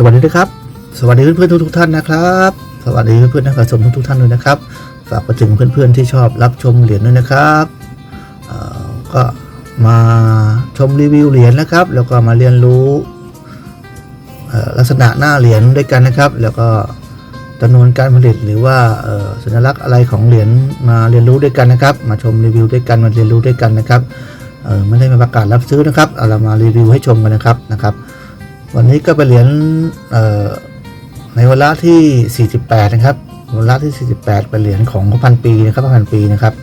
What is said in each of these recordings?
สวัสดีนะครับ สวัสดีเพื่อนๆทุกๆท่านนะครับ สวัสดีเพื่อนๆนักสะสมทุกๆท่านด้วยนะครับ ฝากไปถึงเพื่อนๆที่ชอบรับชมเหรียญด้วยนะครับก็มาชมรีวิวเหรียญนะครับ แล้วก็มาเรียนรู้ลักษณะหน้าเหรียญด้วยกันนะครับ แล้วก็จำนวนการผลิตหรือว่าสัญลักษณ์อะไรของเหรียญมาเรียนรู้ด้วยกันนะครับ มาชมรีวิวด้วยกันมาเรียนรู้ด้วยกันนะครับไม่ได้มาประกาศรับซื้อนะครับเรามารีวิวให้ชมกันนะครับนะครับ วันนี้ก็เป็นเหรียญในวาที่ 48 นะครับวาที่ 48 เป็นเหรียญของพระพันปีนะครับพระพันปีนะครับ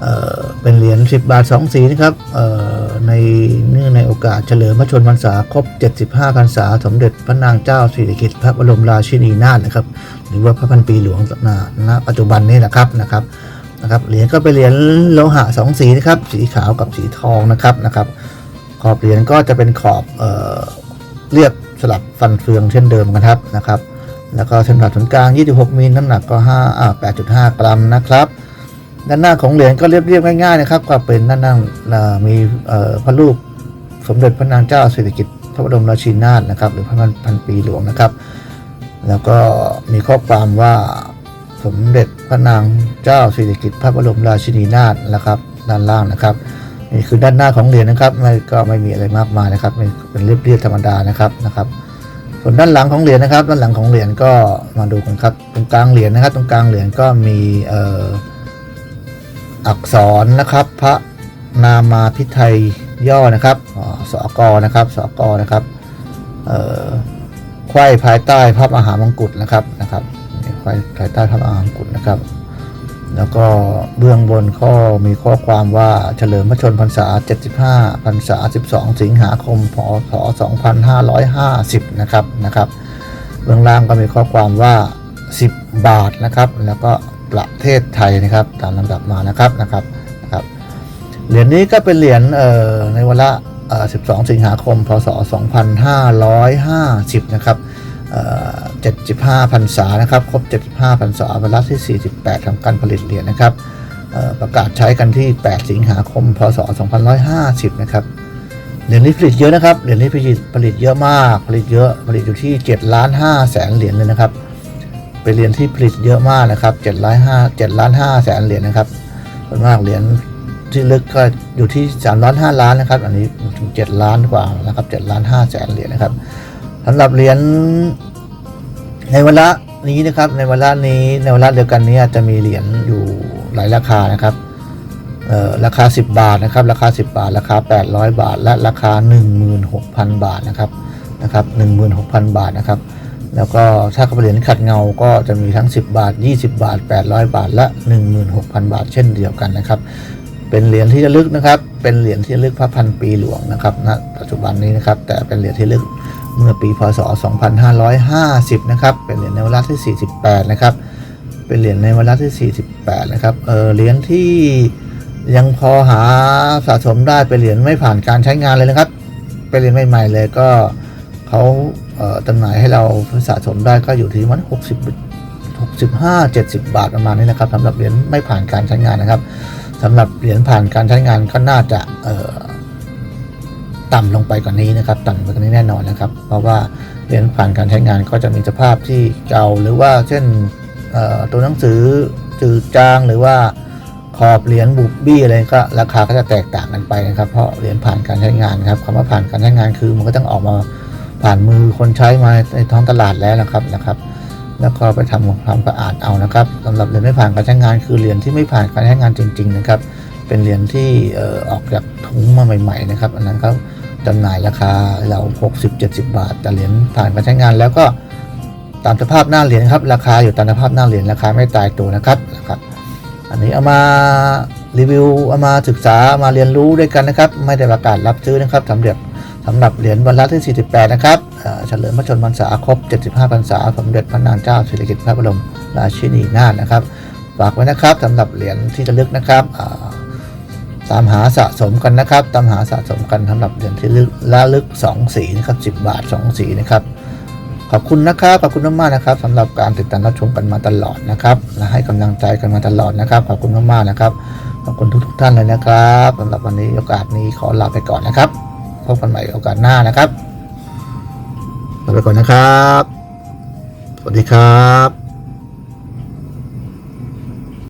เเป็นเหรียญ 10 บาท 2 สีนะครับในเนื่องในโอกาสเฉลิมพระชนมพรรษาครบ 75 พรรษา สมเด็จพระนางเจ้าสิริกิติ์พระบรมราชินีนาถนะครับ หรือว่าพระพันปีหลวงณณปัจจุบันนี้นะครับนะครับนะครับเหรียญก็เป็นเหรียญโลหะสองสีนะครับ สีขาวกับสีทองนะครับนะครับ ขอบเหรียญก็จะเป็นขอบ เรียบสลับฟันเฟืองเช่นเดิมนะครับนะครับ แล้วก็เส้นผ่าศูนย์กลาง 26 มิลน้ำหนักก็5อ่า8.5 กรัมนะครับ ด้านหน้าของเหรียญก็เรียบๆง่ายๆนะครับก็เป็นด้านหน้ามีพระรูปสมเด็จพระนางเจ้าสิริกิติ์พระบรมราชินีนาถนะครับ หรือพระพันปีหลวงนะครับ แล้วก็มีข้อความว่าสมเด็จพระนางเจ้าสิริกิติ์พระบรมราชินีนาถนะครับ ด้านล่างนะครับ นี่คือด้านหน้าของเหรียญนะครับไม่ก็ไม่มีอะไรมากมายนะครับเป็นเรียบๆธรรมดานะครับนะครับ ส่วนด้านหลังของเหรียญนะครับ ด้านหลังของเหรียญก็มาดูกันครับตรงกลางเหรียญนะครับ ตรงกลางเหรียญก็มีอักษรนะครับ พระนามาพิไทยย่อนะครับสอกอนะครับสอกอนะครับไขว้ภายใต้พระมหามงกุฎนะครับนะครับไขว้ภายใต้พระมหามงกุฎนะครับ แล้วก็เบื้องบนก็มีข้อความว่าเฉลิมพระชนพรรษา 75 พรรษา 12 สิงหาคม พศ 2550 นะครับนะครับ เบื้องล่างก็มีข้อความว่า 10 บาทนะครับ แล้วก็ประเทศไทยนะครับ ตามลำดับมานะครับนะครับนะครับ เหรียญนี้ก็เป็นเหรียญเอ่อในวันละเอ่อ12 สิงหาคม พศ 2550 นะครับเอ่อ 75พรรษานะครับครบ 75พรรษาวันละที่ 48ทำการผลิตเหรียญนะครับประกาศใช้กันที่ 8 สิงหาคม พศ 2550 นะครับเหรียญนี้ผลิตเยอะนะครับเหรียญนี้ผลิตผลิตเยอะมาก ผลิตเยอะผลิตอยู่ที่7ล้าน5แสนเหรียญเลยนะครับ เป็นเหรียญที่ผลิตเยอะมากนะครับ7ล้าน5 7ล้าน5แสนเหรียญนะครับส่วนมากเหรียญที่ลึกก็อยู่ที่3ล้าน5ล้านนะครับ อันนี้ถึง7ล้านกว่านะครับ7ล้าน5แสนเหรียญนะครับสำหรับเหรียญ ในเวลานี้นะครับในเวลานี้ในเวลาเดียวกันนี้อาจจะมีเหรียญอยู่หลายราคานะครับราคา 10 บาทนะครับ ราคา 10 บาท ราคา 800 บาท และราคา 16,000 บาทนะครับนะครับ16,000 บาทนะครับ แล้วก็ถ้าเป็นเหรียญขัดเงาก็จะมีทั้ง 10 บาท 20 บาท 800 บาท และ 16,000 บาท เช่นเดียวกันนะครับ เป็นเหรียญที่ระลึกนะครับ เป็นเหรียญที่ระลึกพระพันปีหลวงนะครับณปัจจุบันนี้นะครับ แต่เป็นเหรียญที่ระลึก เมื่อปีพศ 2550 นะครับ เป็นเหรียญในวาระที่ 48 นะครับ เป็นเหรียญในวาระที่ 48 นะครับ เออเหรียญที่ยังพอหาสะสมได้เป็นเหรียญไม่ผ่านการใช้งานเลยนะครับ เป็นเหรียญใหม่ๆเลยก็เขาเออจำหน่ายให้เราสะสมได้ก็อยู่ที่มัน60 65 70 บาทประมาณนี้นะครับสำหรับเหรียญไม่ผ่านการใช้งานนะครับสำหรับเหรียญผ่านการใช้งานก็น่าจะเออ ต่ำลงไปกว่านนี้นะครับ ต่ำไปกว่านี้แน่นอนนะครับ เพราะว่าเหรียญผ่านการใช้งานก็จะมีสภาพที่เก่าหรือว่าเช่นตัวหนังสือจืดจางหรือว่าขอบเหรียญบุบบี้อะไรก็ราคาก็จะแตกต่างกันไปนะครับ เพราะเหรียญผ่านการใช้งานครับคำว่าผ่านการใช้งานคือมันก็ต้องออกมาผ่านมือคนใช้มาในท้องตลาดแล้วนะครับนะครับ แล้วก็ไปทำความสะอาดเอานะครับสำหรับเหรียญไม่ผ่านการใช้งานคือเหรียญที่ไม่ผ่านการใช้งานจริง ๆ นะครับ เป็นเหรียญที่ออออกจากถุงมาใหม่ ๆ นะครับ อันนั้นเขา จำหน่ายราคาเรา60 70 บาท แต่เหรียญผ่านการใช้งานแล้วก็ตามสภาพหน้าเหรียญครับ ราคาอยู่ตามสภาพหน้าเหรียญราคาไม่ตายตัวนะครับนะครับ อันนี้เอามารีวิวเอามาศึกษามาเรียนรู้ด้วยกันนะครับ ไม่ได้ประกาศรับซื้อนะครับสำหรับสำหรับเหรียญวันละที่ 48 นะครับเฉลิมพระชนมพรรษาครบ 75พรรษาสมเด็จพระนางเจ้าสิริกิติ์พระบรมราชินีนาถนะครับ ฝากไว้นะครับสำหรับเหรียญที่จะลึกนะครับ ตามหาสะสมกันนะครับ ตามหาสะสมกันสำหรับเหรียญที่ลึกละลึก 2 สีนะครับ 10 บาท 2 สีนะครับขอบคุณนะครับขอบคุณมากๆนะครับสำหรับการติดตามรับชมกันมาตลอดนะครับและให้กำลังใจกันมาตลอดนะครับขอบคุณมากๆนะครับขอบคุณทุกๆท่านเลยนะครับสำหรับวันนี้โอกาสนี้ขอลาไปก่อนนะครับพบกันใหม่โอกาสหน้านะครับลาไปก่อนนะครับ สวัสดีครับ